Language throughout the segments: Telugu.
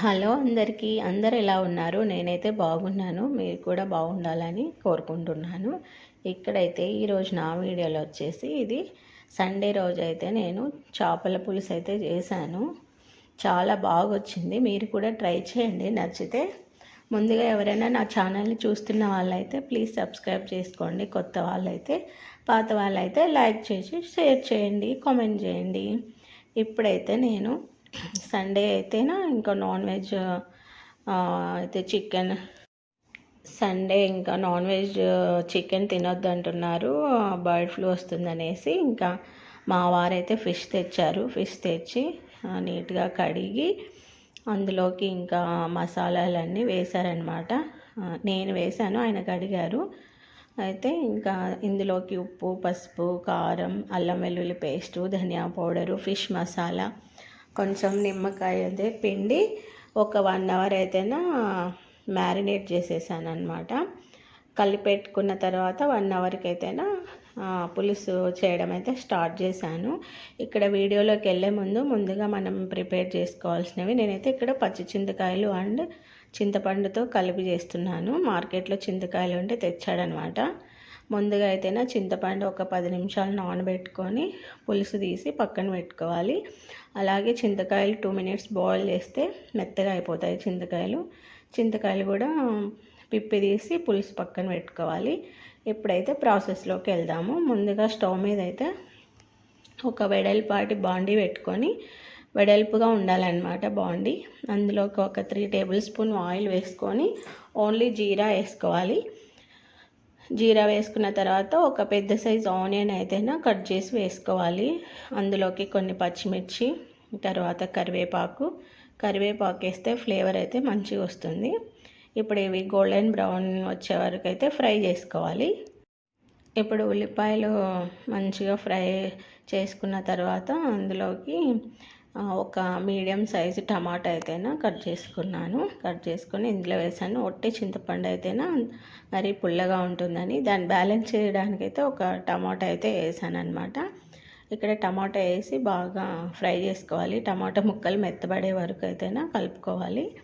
హలో అందరికీ. అందరు ఎలా ఉన్నారు? నేనైతే బాగున్నాను. మీరు కూడా బాగుండాలని కోరుకుంటున్నాను. ఇక్కడైతే ఈరోజు నా వీడియోలో వచ్చేసి ఇది సండే రోజు అయితే నేను చేపల పులుసు అయితే చేశాను. చాలా బాగా వచ్చింది మీరు కూడా ట్రై చేయండి. నచ్చితే ముందుగా ఎవరైనా నా ఛానల్ని చూస్తున్న వాళ్ళైతే ప్లీజ్ సబ్స్క్రైబ్ చేసుకోండి. కొత్త వాళ్ళైతే పాత వాళ్ళైతే లైక్ చేసి షేర్ చేయండి. కామెంట్ చేయండి. ఇప్పుడైతే నేను సండే అయితేనా ఇంకా నాన్ వెజ్ అయితే చికెన్. సండే ఇంకా నాన్ వెజ్ చికెన్ తినొద్దు అంటున్నారు బర్డ్ ఫ్లూ వస్తుందనేసి ఇంకా మా వారైతే ఫిష్ తెచ్చారు. ఫిష్ తెచ్చి నీట్గా కడిగి అందులోకి ఇంకా మసాలాలన్నీ వేశారనమాట. నేను వేశాను ఆయన కడిగారు. అయితే ఇంకా ఇందులోకి ఉప్పు పసుపు కారం అల్లం వెల్లుల్లి పేస్టు ధనియా పౌడరు ఫిష్ మసాలా కొంచెం నిమ్మకాయ అదే పిండి ఒక వన్ అవర్ అయితేనా మ్యారినేట్ చేసేసాను అనమాట కలిపెట్టుకున్న తర్వాత వన్ అవర్కి అయితేనా పులుసు చేయడం అయితే స్టార్ట్ చేశాను. ఇక్కడ వీడియోలోకి వెళ్ళే ముందు ముందుగా మనం ప్రిపేర్ చేసుకోవాల్సినవి నేనైతే ఇక్కడ పచ్చి చింతకాయలు అండ్ చింతపండుతో కలిపి చేస్తున్నాను. మార్కెట్లో చింతకాయలు ఉంటే తెచ్చాడనమాట ముందుగా అయితేనా చింతపండు ఒక పది నిమిషాలు నానబెట్టుకొని పులుసు తీసి పక్కన పెట్టుకోవాలి. అలాగే చింతకాయలు టూ మినిట్స్ బాయిల్ చేస్తే మెత్తగా అయిపోతాయి చింతకాయలు. చింతకాయలు కూడా పిప్పి తీసి పులుసు పక్కన పెట్టుకోవాలి. ఇప్పుడైతే ప్రాసెస్లోకి వెళ్దాము. ముందుగా స్టవ్ మీద అయితే ఒక వెడల్పాటి బాండీ పెట్టుకొని వెడల్పుగా ఉండాలన్నమాట బాండీ. అందులోకి ఒక త్రీ టేబుల్ స్పూన్ ఆయిల్ వేసుకొని ఓన్లీ జీరా వేసుకోవాలి. జీరా వేసుకున్న తర్వాత ఒక పెద్ద సైజ్ ఆనియన్ అయితేనా కట్ చేసి వేసుకోవాలి. అందులోకి కొన్ని పచ్చిమిర్చి తర్వాత కరివేపాకు. కరివేపాకు వేస్తే ఫ్లేవర్ అయితే మంచిగా వస్తుంది. ఇప్పుడు ఇవి గోల్డెన్ బ్రౌన్ వచ్చే వరకు అయితే ఫ్రై చేసుకోవాలి. ఇప్పుడు ఉల్లిపాయలు మంచిగా ఫ్రై చేసుకున్న తర్వాత అందులోకి ఒక మీడియం సైజు టమాటా అయితేనా కట్ చేసుకున్నాను. కట్ చేసుకొని ఇందులో వేసాను. ఒట్టి చింతపండు అయితేనా మరి పుల్లగా ఉంటుందని. దాన్ని బ్యాలెన్స్ చేయడానికైతే ఒక టమాటా అయితే వేసాను అనమాట ఇక్కడ టమాటా వేసి బాగా ఫ్రై చేసుకోవాలి. టమాటా ముక్కలు మెత్తబడే వరకు అయితేనా కలుపుకోవాలి.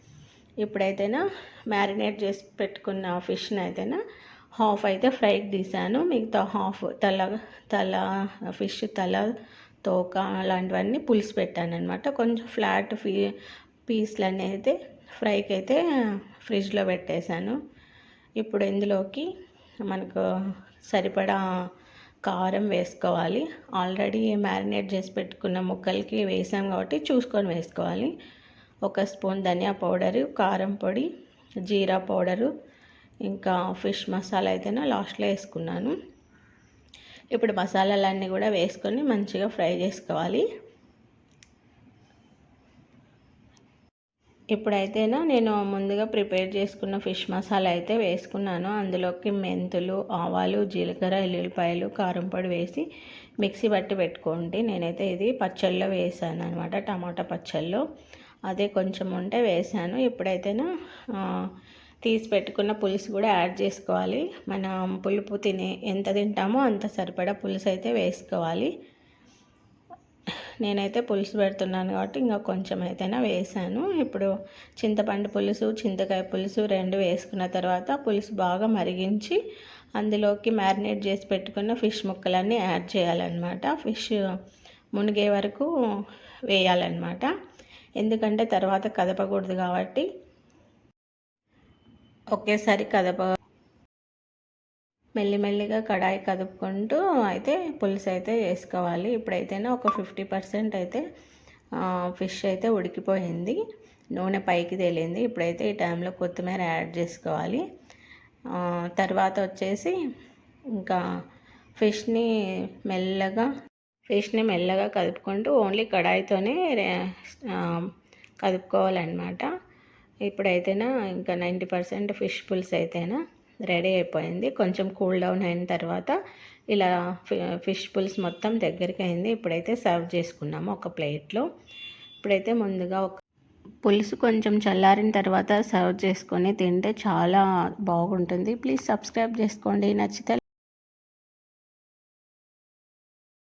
ఇప్పుడైతేనా మ్యారినేట్ చేసి పెట్టుకున్న ఫిష్ని అయితేనా హాఫ్ అయితే ఫ్రైకి తీసాను. మిగతా హాఫ్ తల తల ఫిష్ తల తోక అలాంటివన్నీ పులుసు పెట్టాను అనమాట కొంచెం ఫ్లాట్ ఫీ పీస్లు అయితే ఫ్రైకి అయితే ఫ్రిడ్జ్లో పెట్టేశాను. ఇప్పుడు ఇందులోకి మనకు సరిపడా కారం వేసుకోవాలి. ఆల్రెడీ మ్యారినేట్ చేసి పెట్టుకున్న ముక్కలకి వేసాం కాబట్టి చూసుకొని వేసుకోవాలి. ఒక స్పూన్ ధనియా పౌడరు కారం పొడి జీరా పౌడరు ఇంకా ఫిష్ మసాలా అయితేనే లాస్ట్లో వేసుకున్నాను. ఇప్పుడు మసాలాలన్నీ కూడా వేసుకొని మంచిగా ఫ్రై చేసుకోవాలి. ఇప్పుడైతేనా నేను ముందుగా ప్రిపేర్ చేసుకున్న ఫిష్ మసాలా అయితే వేసుకున్నాను. అందులోకి మెంతులు ఆవాలు జీలకర్ర ఎల్లుల్లిపాయలు కారం పొడి వేసి మిక్సీ పట్టి పెట్టుకోండి. నేనైతే ఇది పచ్చళ్ళలో వేసాను అనమాట టమాటా పచ్చళ్ళలో అదే కొంచెం ఉంటే వేసాను. ఇప్పుడైతేనా తీసి పెట్టుకున్న పులుసు కూడా యాడ్ చేసుకోవాలి. మనం పులుపు తినే ఎంత తింటామో అంత సరిపడా పులుసు అయితే వేసుకోవాలి. నేనైతే పులుసు పెడుతున్నాను కాబట్టి ఇంకా కొంచెం అయితేనా వేసాను. ఇప్పుడు చింతపండు పులుసు చింతకాయ పులుసు రెండు వేసుకున్న తర్వాత పులుసు బాగా మరిగించి అందులోకి మ్యారినేట్ చేసి పెట్టుకున్న ఫిష్ ముక్కలన్నీ యాడ్ చేయాలన్నమాట. ఫిష్ మునిగే వరకు వేయాలన్నమాట. ఎందుకంటే తర్వాత కదపకూడదు కాబట్టి ఒకేసారి కదప మెల్లిమెల్లిగా కడాయి కదుపుకుంటూ అయితే పులుసు అయితే వేసుకోవాలి. ఇప్పుడైతేనే ఒక ఫిఫ్టీ పర్సెంట్ అయితే ఫిష్ అయితే ఉడికిపోయింది. నూనె పైకి తేలింది. ఇప్పుడైతే ఈ టైంలో కొత్తిమీర యాడ్ చేసుకోవాలి. తర్వాత వచ్చేసి ఇంకా ఫిష్ని మెల్లగా ఫిష్ని మెల్లగా కదుపుకుంటూ ఓన్లీ కడాయితోనే కదుపుకోవాలన్నమాట. ఇప్పుడైతేనా ఇంకా నైంటీ పర్సెంట్ ఫిష్ పులుసు అయితేనా రెడీ అయిపోయింది. కొంచెం కూల్ డౌన్ అయిన తర్వాత ఇలా ఫిష్ పులుసు మొత్తం దగ్గరికి అయింది ఇప్పుడైతే సర్వ్ చేసుకున్నాము ఒక ప్లేట్లో. ఇప్పుడైతే ముందుగా ఒక పులుసు కొంచెం చల్లారిన తర్వాత సర్వ్ చేసుకొని తింటే చాలా బాగుంటుంది. ప్లీజ్ సబ్స్క్రైబ్ చేసుకోండి. నచ్చితే